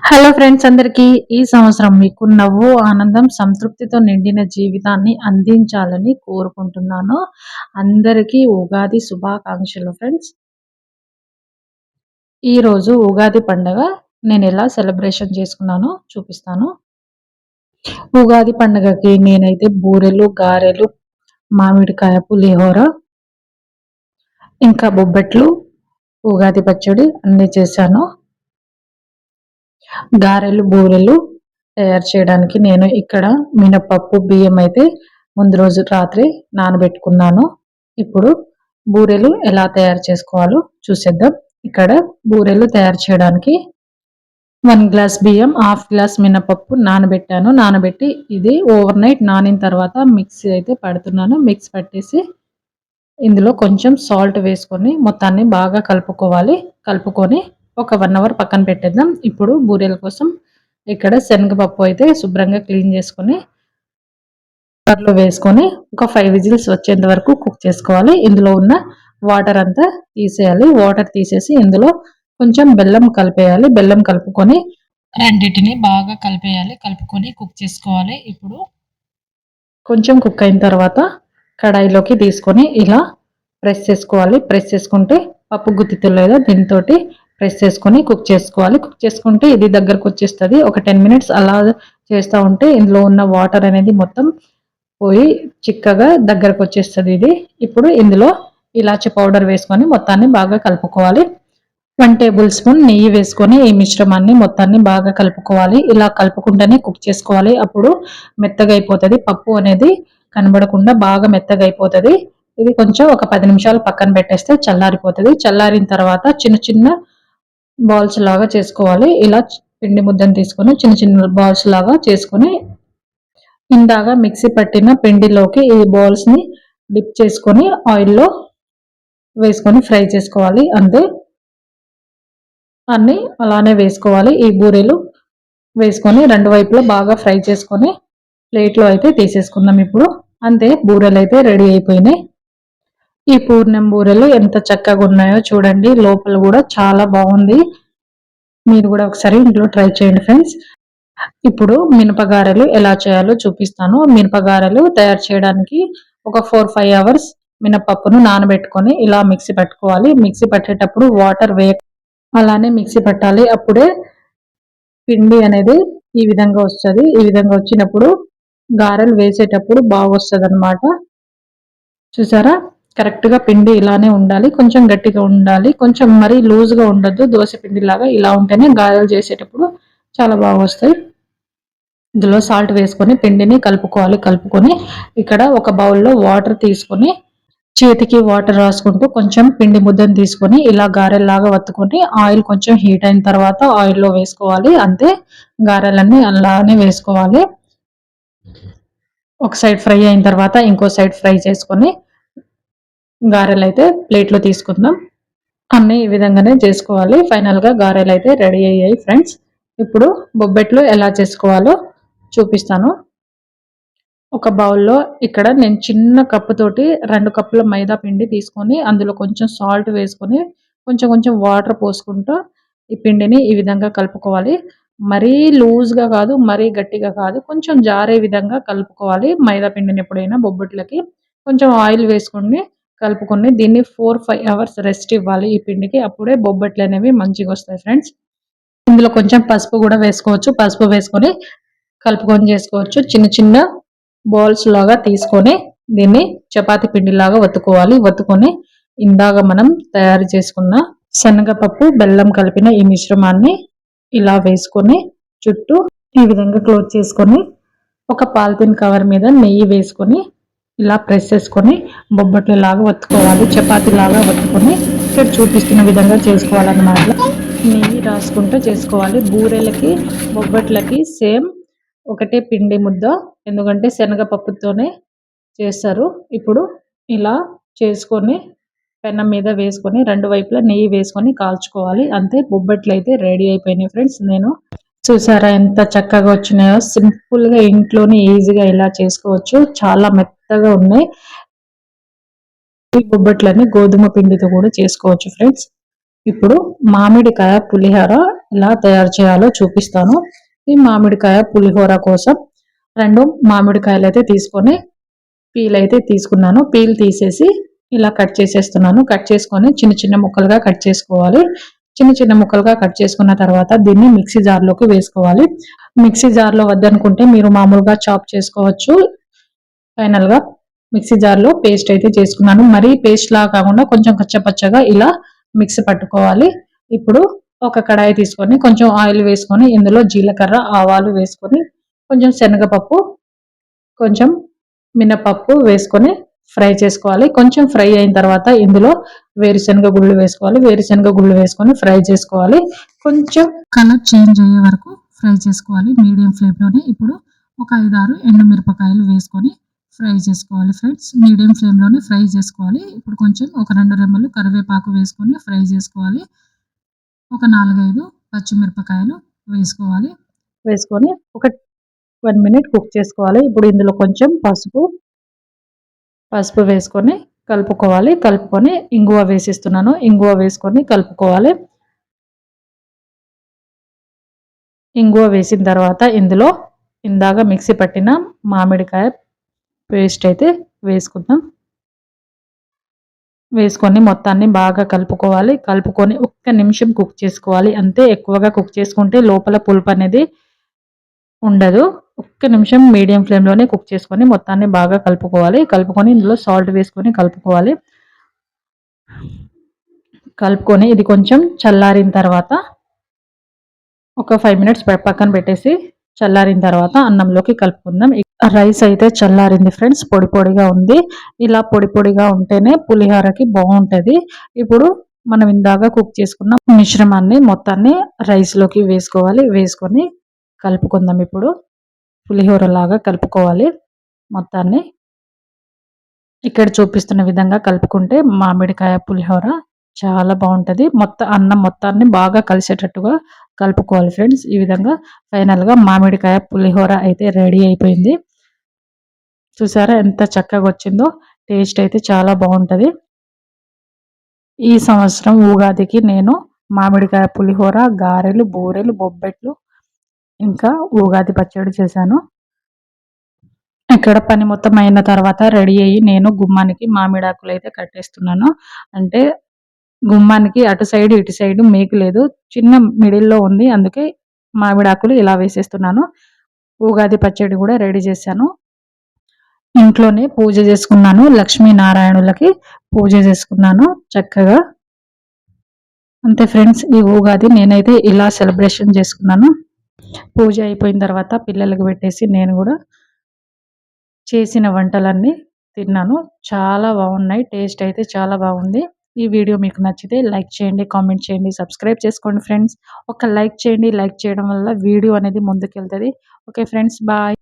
Hello friends అందరికీ ఈ సంవత్సరం మీకు నవ్వు ఆనందం సంతృప్తితో నిండిన జీవితాన్ని అందించాలని కోరుకుంటున్నాను. అందరికీ ఉగాది శుభాకాంక్షలు ఫ్రెండ్స్. ఈరోజు ఉగాది పండగ నేను ఎలా సెలబ్రేషన్ చేసుకున్నానో చూపిస్తాను. ఉగాది పండగకి నేనైతే బూరెలు గారెలు మామిడికాయ పులిహోర ఇంకా బొబ్బట్లు ఉగాది పచ్చడి అన్నీ చేశాను. గారెలు బూరెలు తయారు చేయడానికి నేను ఇక్కడ మినపప్పు బియ్యం అయితే ముందు రోజు రాత్రి నానబెట్టుకున్నాను. ఇప్పుడు బూరెలు ఎలా తయారు చేసుకోవాలో చూసేద్దాం. ఇక్కడ బూరెలు తయారు చేయడానికి వన్ గ్లాస్ బియ్యం హాఫ్ గ్లాస్ మినపప్పు నానబెట్టాను. నానబెట్టి ఇది ఓవర్ నైట్ నానిన తర్వాత మిక్సీ అయితే పడుతున్నాను. మిక్స్ పట్టేసి ఇందులో కొంచెం సాల్ట్ వేసుకొని మొత్తాన్ని బాగా కలుపుకోవాలి. కలుపుకొని ఒక వన్ అవర్ పక్కన పెట్టేద్దాం. ఇప్పుడు బూరెల కోసం ఇక్కడ శనగపప్పు అయితే శుభ్రంగా క్లీన్ చేసుకొని కుక్కర్లో వేసుకొని ఒక ఫైవ్ విజిల్స్ వచ్చేంత వరకు కుక్ చేసుకోవాలి. ఇందులో ఉన్న వాటర్ అంతా తీసేయాలి. వాటర్ తీసేసి ఇందులో కొంచెం బెల్లం కలిపేయాలి. బెల్లం కలుపుకొని రెండింటిని బాగా కలిపేయాలి. కలుపుకొని కుక్ చేసుకోవాలి. ఇప్పుడు కొంచెం కుక్ అయిన తర్వాత కడాయిలోకి తీసుకొని ఇలా ప్రెస్ చేసుకోవాలి. ప్రెస్ చేసుకుంటే పప్పు గుత్తితో దీంతో ప్రెస్ చేసుకొని కుక్ చేసుకోవాలి. కుక్ చేసుకుంటే ఇది దగ్గరకు వచ్చేస్తుంది. ఒక టెన్ మినిట్స్ అలా చేస్తూ ఉంటే ఇందులో ఉన్న వాటర్ అనేది మొత్తం పోయి చిక్కగా దగ్గరకు వచ్చేస్తుంది ఇది. ఇప్పుడు ఇందులో ఇలాచి పౌడర్ వేసుకొని మొత్తాన్ని బాగా కలుపుకోవాలి. వన్ టేబుల్ స్పూన్ నెయ్యి వేసుకొని ఈ మిశ్రమాన్ని మొత్తాన్ని బాగా కలుపుకోవాలి. ఇలా కలుపుకుంటేనే కుక్ చేసుకోవాలి. అప్పుడు మెత్తగా అయిపోతుంది. పప్పు అనేది కనబడకుండా బాగా మెత్తగా అయిపోతుంది. ఇది కొంచెం ఒక పది నిమిషాలు పక్కన పెట్టేస్తే చల్లారిపోతుంది. చల్లారిన తర్వాత చిన్న చిన్న బాల్స్ లాగా చేసుకోవాలి. ఇలా పిండి ముద్దను తీసుకొని చిన్న చిన్న బాల్స్ లాగా చేసుకొని ఇందాక మిక్సీ పట్టిన పిండిలోకి ఈ బాల్స్ని డిప్ చేసుకొని ఆయిల్లో వేసుకొని ఫ్రై చేసుకోవాలి. అంతే. అన్నీ అలానే వేసుకోవాలి. ఈ బూరెలు వేసుకొని రెండు వైపులో బాగా ఫ్రై చేసుకొని ప్లేట్లో అయితే తీసేసుకుందాం ఇప్పుడు. అంతే. బూరెలు అయితే రెడీ అయిపోయినాయి. ఈ పూర్ణం బూరెలు ఎంత చక్కగా ఉన్నాయో చూడండి. లోపల కూడా చాలా బాగుంది. మీరు కూడా ఒకసారి ఇంట్లో ట్రై చేయండి ఫ్రెండ్స్. ఇప్పుడు మినపగారెలు ఎలా చేయాలో చూపిస్తాను. మినపగారెలు తయారు చేయడానికి ఒక ఫోర్ ఫైవ్ అవర్స్ మినపప్పును నానబెట్టుకొని ఇలా మిక్సీ పట్టుకోవాలి. మిక్సీ పట్టేటప్పుడు వాటర్ వే అలానే మిక్సీ పట్టాలి. అప్పుడే పిండి అనేది ఈ విధంగా వస్తుంది. ఈ విధంగా వచ్చినప్పుడు గారెలు వేసేటప్పుడు బాగా వస్తుంది చూసారా? కరెక్ట్గా పిండి ఇలానే ఉండాలి కొంచెం గట్టిగా ఉండాలి కొంచెం మరీ లూజ్గా ఉండద్దు దోశ పిండిలాగా ఇలా ఉంటేనే గారెలు చేసేటప్పుడు చాలా బాగా వస్తాయి. ఇందులో సాల్ట్ వేసుకొని పిండిని కలుపుకోవాలి కలుపుకొని ఇక్కడ ఒక బౌల్లో వాటర్ తీసుకొని చేతికి వాటర్ రాసుకుంటూ కొంచెం పిండి ముద్దను తీసుకొని ఇలా గారెల్లాగా వత్తుకొని ఆయిల్ కొంచెం హీట్ అయిన తర్వాత ఆయిల్లో వేసుకోవాలి అంతే గారెలన్నీ అలానే వేసుకోవాలి. ఒక సైడ్ ఫ్రై అయిన తర్వాత ఇంకో సైడ్ ఫ్రై చేసుకొని గారెలు అయితే ప్లేట్లో తీసుకుందాం. అన్నీ ఈ విధంగానే చేసుకోవాలి. ఫైనల్గా గారెలు అయితే రెడీ అయ్యాయి ఫ్రెండ్స్. ఇప్పుడు బొబ్బెట్లు ఎలా చేసుకోవాలో చూపిస్తాను. ఒక బౌల్లో ఇక్కడ నేను చిన్న కప్పుతోటి రెండు కప్పుల మైదా పిండి తీసుకొని అందులో కొంచెం సాల్ట్ వేసుకొని కొంచెం కొంచెం వాటర్ పోసుకుంటూ ఈ పిండిని ఈ విధంగా కలుపుకోవాలి. మరీ లూజ్గా కాదు మరీ గట్టిగా కాదు కొంచెం జారే విధంగా కలుపుకోవాలి మైదా పిండిని ఎప్పుడైనా బొబ్బట్లకి. కొంచెం ఆయిల్ వేసుకొని కలుపుకొని దీన్ని ఫోర్ ఫైవ్ అవర్స్ రెస్ట్ ఇవ్వాలి ఈ పిండికి. అప్పుడే బొబ్బట్లు అనేవి మంచిగా వస్తాయి ఫ్రెండ్స్ ఇందులో కొంచెం పసుపు కూడా వేసుకోవచ్చు. పసుపు వేసుకొని కలుపుకొని చేసుకోవచ్చు. చిన్న చిన్న బాల్స్ లాగా తీసుకొని దీన్ని చపాతి పిండిలాగా వత్తుకోవాలి వత్తుకొని ఇందాక మనం తయారు చేసుకున్న శనగపప్పు బెల్లం కలిపిన ఈ మిశ్రమాన్ని ఇలా వేసుకొని చుట్టూ ఈ విధంగా క్లోజ్ చేసుకొని ఒక పాలిథిన్ కవర్ మీద నెయ్యి వేసుకొని ఇలా ప్రెస్ చేసుకొని బొబ్బట్లు లాగా వత్తుకోవాలి చపాతి లాగా వత్తుకొని ఇక్కడ చూపిస్తున్న విధంగా చేసుకోవాలన్నమాట. నెయ్యి రాసుకుంటూ చేసుకోవాలి. బూరెలకి బొబ్బట్లకి సేమ్ ఒకటే పిండి ముద్ద ఎందుకంటే శనగపప్పుతోనే చేస్తారు. ఇప్పుడు ఇలా చేసుకొని పెనం మీద వేసుకొని రెండు వైపులా నెయ్యి వేసుకొని కాల్చుకోవాలి. అంతే బొబ్బట్లు అయితే రెడీ అయిపోయినాయి ఫ్రెండ్స్. నేను చూసారా ఎంత చక్కగా వచ్చినాయో? సింపుల్గా ఇంట్లోనే ఈజీగా ఇలా చేసుకోవచ్చు. చాలా మెత్తగా ఉన్నాయి. ఈ బొబ్బట్లని గోధుమ పిండితో కూడా చేసుకోవచ్చు ఫ్రెండ్స్. ఇప్పుడు మామిడికాయ పులిహోర ఎలా తయారు చేయాలో చూపిస్తాను. ఈ మామిడికాయ పులిహోర కోసం రెండు మామిడికాయలు అయితే తీసుకొని పీల్ అయితే తీసుకున్నాను. పీల్ తీసేసి ఇలా కట్ చేసేస్తున్నాను. కట్ చేసుకొని చిన్న చిన్న ముక్కలుగా కట్ చేసుకోవాలి. చిన్న చిన్న ముక్కలుగా కట్ చేసుకున్న తర్వాత దీన్ని మిక్సీ జార్లోకి వేసుకోవాలి. మిక్సీ జార్లో వద్దనుకుంటే మీరు మామూలుగా చాప్ చేసుకోవచ్చు. ఫైనల్గా మిక్సీ జార్లో పేస్ట్ అయితే చేసుకున్నాను. మరీ పేస్ట్ లా కాకుండా కొంచెం కచ్చపచ్చగా ఇలా మిక్స్ పట్టుకోవాలి. ఇప్పుడు ఒక కడాయి తీసుకొని కొంచెం ఆయిల్ వేసుకొని ఇందులో జీలకర్ర ఆవాలు వేసుకొని కొంచెం శనగపప్పు కొంచెం మినపప్పు వేసుకొని ఫ్రై చేసుకోవాలి. కొంచెం ఫ్రై అయిన తర్వాత ఇందులో వేరుశనగ గుళ్ళు వేసుకోవాలి. వేరుశనగ గుళ్ళు వేసుకొని ఫ్రై చేసుకోవాలి. కొంచెం కలర్ చేంజ్ అయ్యే వరకు ఫ్రై చేసుకోవాలి. మీడియం ఫ్లేమ్లోనే ఇప్పుడు ఒక ఐదారు ఎండుమిరపకాయలు వేసుకొని ఫ్రై చేసుకోవాలి ఫ్రెండ్స్. మీడియం ఫ్లేమ్లోనే ఫ్రై చేసుకోవాలి. ఇప్పుడు కొంచెం ఒక రెండు రెమ్మలు కరివేపాకు వేసుకొని ఫ్రై చేసుకోవాలి. ఒక నాలుగైదు పచ్చిమిరపకాయలు వేసుకోవాలి. వేసుకొని ఒక వన్ మినిట్ కుక్ చేసుకోవాలి. ఇప్పుడు ఇందులో కొంచెం పసుపు పసుపు వేసుకొని కలుపుకోవాలి. కలుపుకొని ఇంగువ వేసిస్తున్నాను. ఇంగువ వేసుకొని కలుపుకోవాలి. ఇంగువ వేసిన తర్వాత ఇందులో ఇందాక మిక్సీ పట్టిన మామిడికాయ పేస్ట్ అయితే వేసుకుందాం. వేసుకొని మొత్తాన్ని బాగా కలుపుకోవాలి. కలుపుకొని ఒక్క నిమిషం కుక్ చేసుకోవాలి. అంతే ఎక్కువగా కుక్ చేసుకుంటే లోపల పులుపు అనేది ఉండదు. ఒక్క నిమిషం మీడియం ఫ్లేమ్లోనే కుక్ చేసుకొని మొత్తాన్ని బాగా కలుపుకోవాలి. కలుపుకొని ఇందులో సాల్ట్ వేసుకొని కలుపుకోవాలి. కలుపుకొని ఇది కొంచెం చల్లారిన తర్వాత ఒక ఫైవ్ మినిట్స్ పక్కన పెట్టేసి చల్లారిన తర్వాత అన్నంలోకి కలుపుకుందాం. రైస్ అయితే చల్లారింది ఫ్రెండ్స్ పొడి పొడిగా ఉంది. ఇలా పొడి పొడిగా ఉంటేనే పులిహోరకి బాగుంటుంది. ఇప్పుడు మనం ఇందాక కుక్ చేసుకున్న మిశ్రమాన్ని మొత్తాన్ని రైస్లోకి వేసుకోవాలి. వేసుకొని కలుపుకుందాం ఇప్పుడు. పులిహోర లాగా కలుపుకోవాలి మొత్తాన్ని. ఇక్కడ చూపిస్తున్న విధంగా కలుపుకుంటే మామిడికాయ పులిహోర చాలా బాగుంటుంది. మొత్తం అన్నం మొత్తాన్ని బాగా కలిసేటట్టుగా కలుపుకోవాలి ఫ్రెండ్స్. ఈ విధంగా ఫైనల్గా మామిడికాయ పులిహోర అయితే రెడీ అయిపోయింది. చూసారా ఎంత చక్కగా వచ్చిందో టేస్ట్ అయితే చాలా బాగుంటుంది. ఈ సంవత్సరం ఉగాదికి నేను మామిడికాయ పులిహోర గారెలు బూరెలు బొబ్బెట్లు ఇంకా ఉగాది పచ్చడి చేశాను. ఇక్కడ పని మొత్తం అయిన తర్వాత రెడీ అయ్యి నేను గుమ్మానికి మామిడాకులు అయితే కట్టేస్తున్నాను. అంటే గుమ్మానికి అటు సైడ్ ఇటు సైడ్ మేకు లేదు. చిన్న మిడిల్లో ఉంది. అందుకే మామిడాకులు ఇలా వేసేస్తున్నాను. ఉగాది పచ్చడి కూడా రెడీ చేశాను. ఇంట్లోనే పూజ చేసుకున్నాను. లక్ష్మీనారాయణులకి పూజ చేసుకున్నాను చక్కగా. అంతే ఫ్రెండ్స్ ఈ ఉగాది నేనైతే ఇలా సెలబ్రేషన్ చేసుకున్నాను. పూజ అయిపోయిన తర్వాత పిల్లలకు పెట్టేసి నేను కూడా చేసిన వంటలన్నీ తిన్నాను. చాలా బాగున్నాయి టేస్ట్ అయితే చాలా బాగుంది. ఈ వీడియో మీకు నచ్చితే లైక్ చేయండి కామెంట్ చేయండి సబ్స్క్రైబ్ చేసుకోండి ఫ్రెండ్స్. ఒక లైక్ చేయండి లైక్ చేయడం వల్ల వీడియో అనేది ముందుకెళ్తుంది. Okay friends bye.